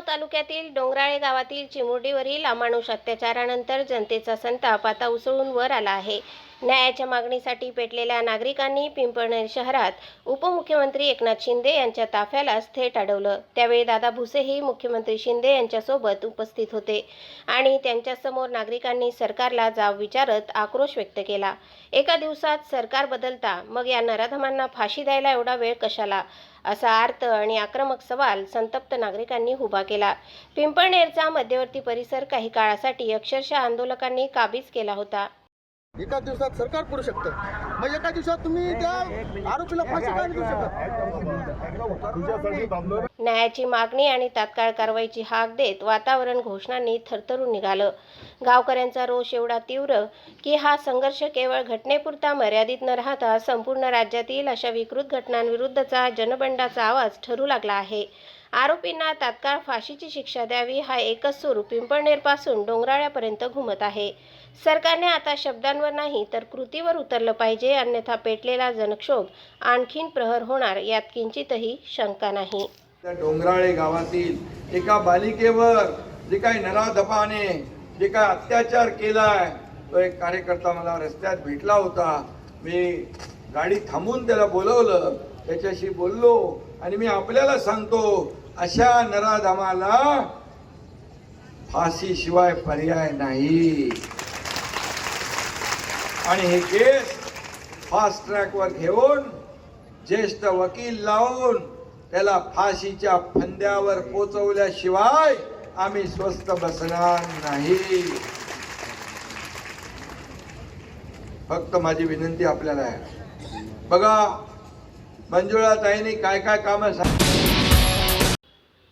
तालुक्यातील डोंगराळे गावातील चिमुरडीवरील अमानुष अत्याचारानंतर जनतेचा संताप आता उसळून वर आला आहे. न्यायाच्या मागणीसाठी पेटलेल्या नागरिकांनी पिंपळनेर शहरात उपमुख्यमंत्री एकनाथ शिंदे यांच्या ताफ्यालाच थेट अडवलं. त्यावेळी दादा भुसेही मुख्यमंत्री शिंदे यांच्यासोबत उपस्थित होते आणि त्यांच्यासमोर नागरिकांनी सरकारला जाब विचारत आक्रोश व्यक्त केला. एका दिवसात सरकार बदलता मग या नराधमांना फाशी द्यायला एवढा वेळ कशाला? असा आर्त आणि आक्रमक सवाल संतप्त नागरिकांनी उभा केला. पिंपळनेरचा मध्यवर्ती परिसर काही काळासाठी अक्षरशः आंदोलकांनी काबीज केला होता. एका दिवसात सरकार करू शकतं. मग एका दिवसात तुम्ही त्या आरोपीला फाशी का देऊ शकत? न्यायाची मागणी आणि तात्काळ कारवाईची हाक देत वातावरण घोषणांनी थरथरून निघालं. गावकऱ्यांचा रोष एवढा तीव्र की हा संघर्ष केवळ घटनेपुरता मर्यादित न राहता संपूर्ण राज्यातील अशा विकृत घटनांविरुद्धचा जनबंडाचा आवाज ठरू लागला आहे. आरोपींना तात्काळ फाशीची शिक्षा द्यावी हा एकच सूर पिंपळनेरपासून डोंगराळ्यापर्यंत घुमत आहे. सरकारने आता शब्दांवर नाही तर कृतीवर उतरलं पाहिजे अन्यथा पेटलेला जनक्षोभ आणखीन प्रहर होणार यात किंचितही शंका नाही. डोंगराळे गावातील एका बालिकेवर जे काही नराधपाने जे काय अत्याचार केलाय तो एक कार्यकर्ता मला रस्त्यात भेटला होता. मी गाडी थांबून त्याला बोलवलं. त्याच्याशी बोललो. आणि मी आपल्याला सांगतो अशा नराधमाला फाशीशिवाय पर्याय नाही. आणि हे केस फास्ट ट्रॅकवर घेऊन ज्येष्ठ वकील लावून त्याला फाशीच्या फंद्यावर पोचवल्याशिवाय आम्ही स्वस्त बसणार नाही. फक्त माझी विनंती आपल्याला आहे. बघा મંજુળાતાઈની કાંઈ કાંઈ કામે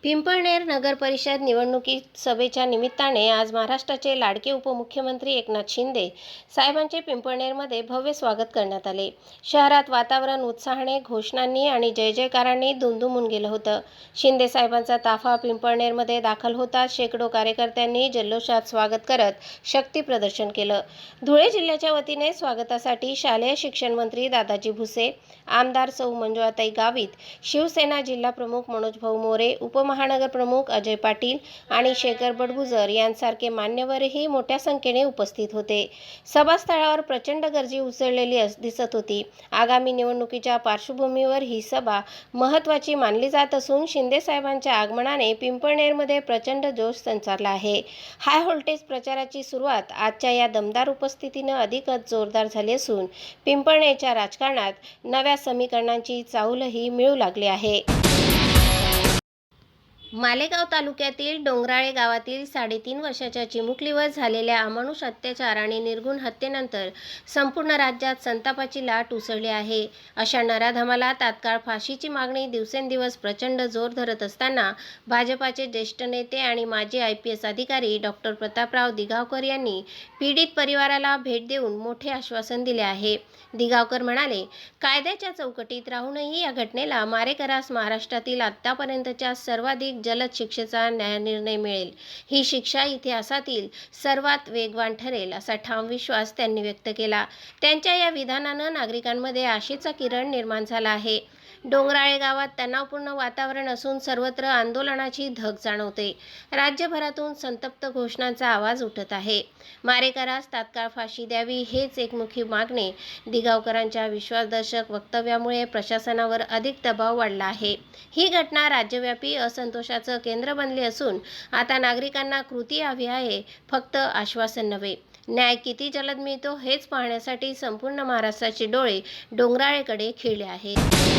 पिंपळनेर नगरपरिषद निवडणुकीत सभेच्या निमित्ताने आज महाराष्ट्राचे लाडके उपमुख्यमंत्री एकनाथ शिंदे साहेबांचे पिंपळनेरमध्ये भव्य स्वागत करण्यात आले. शहरात वातावरण उत्साहाने घोषणांनी आणि जय जयकारांनी दुमदुमून गेलं होतं. शिंदे साहेबांचा ताफा पिंपळनेरमध्ये दाखल होताच शेकडो कार्यकर्त्यांनी जल्लोषात स्वागत करत शक्ती प्रदर्शन केलं. धुळे जिल्ह्याच्या वतीने स्वागतासाठी शालेय शिक्षण मंत्री दादाजी भुसे आमदार सौ मंजुळाताई गावित शिवसेना जिल्हा प्रमुख मनोज भाऊ मोरे उप उपमहानगर प्रमुख अजय पाटील आणि शेखर बडगुजर यांसारखे मान्यवरही मोठ्या संख्येने उपस्थित होते. सभास्थळावर प्रचंड गर्दी उसळलेली अस- दिसत होती. आगामी निवडणुकीच्या पार्श्वभूमीवर ही सभा महत्त्वाची मानली जात असून शिंदे साहेबांच्या आगमनाने पिंपळनेरमध्ये प्रचंड जोश संचारला आहे. हाय व्होल्टेज प्रचाराची सुरुवात आजच्या या दमदार उपस्थितीनं अधिकच जोरदार झाली असून पिंपळनेरच्या राजकारणात नव्या समीकरणांची चाहूलही मिळू लागली आहे. मालेगाव तालुक्यातील डोंगराळे गावातील साडेतीन वर्षाच्या चिमुकलीवर झालेल्या अमानुष अत्याचार आणि निर्गुण हत्येनंतर संपूर्ण राज्यात संतापाची लाट उसळली आहे. अशा नराधमाला तात्काळ फाशीची मागणी दिवसेंदिवस प्रचंड जोर धरत असताना भाजपाचे ज्येष्ठ नेते आणि माजी आय पी एस अधिकारी डॉक्टर प्रतापराव दिगावकर यांनी पीडित परिवाराला भेट देऊन मोठे आश्वासन दिले आहे. दिगावकर म्हणाले कायद्याच्या चौकटीत राहूनही या घटनेला मारेकरास महाराष्ट्रातील आत्तापर्यंतच्या सर्वाधिक जलद शिक्षेचा न्याय निर्णय मिळेल. ही शिक्षा इतिहासातील सर्वात वेगवान ठरेल असा ठाम विश्वास त्यांनी व्यक्त केला. त्यांच्या या विधानानं नागरिकांमध्ये आशेचा किरण निर्माण झाला आहे. डोंगराळे गावात तणावपूर्ण वातावरण असून सर्वत्र आंदोलनाची धग जाणवते. राज्यभरातून संतप्त घोषणांचा आवाज उठत आहे. मारेकरास तात्काळ फाशी द्यावी हेच एकमुखी मागणे दिगावकरांच्या विश्वासदर्शक वक्तव्यामुळे प्रशासनावर अधिक दबाव वाढला आहे. ही घटना राज्यव्यापी असंतोषाचं केंद्र बनली असून आता नागरिकांना कृती हवी आहे फक्त आश्वासन नव्हे. न्याय किती जलद मिळतो हेच पाहण्यासाठी संपूर्ण महाराष्ट्राचे डोळे डोंगराळेकडे खिळले आहेत.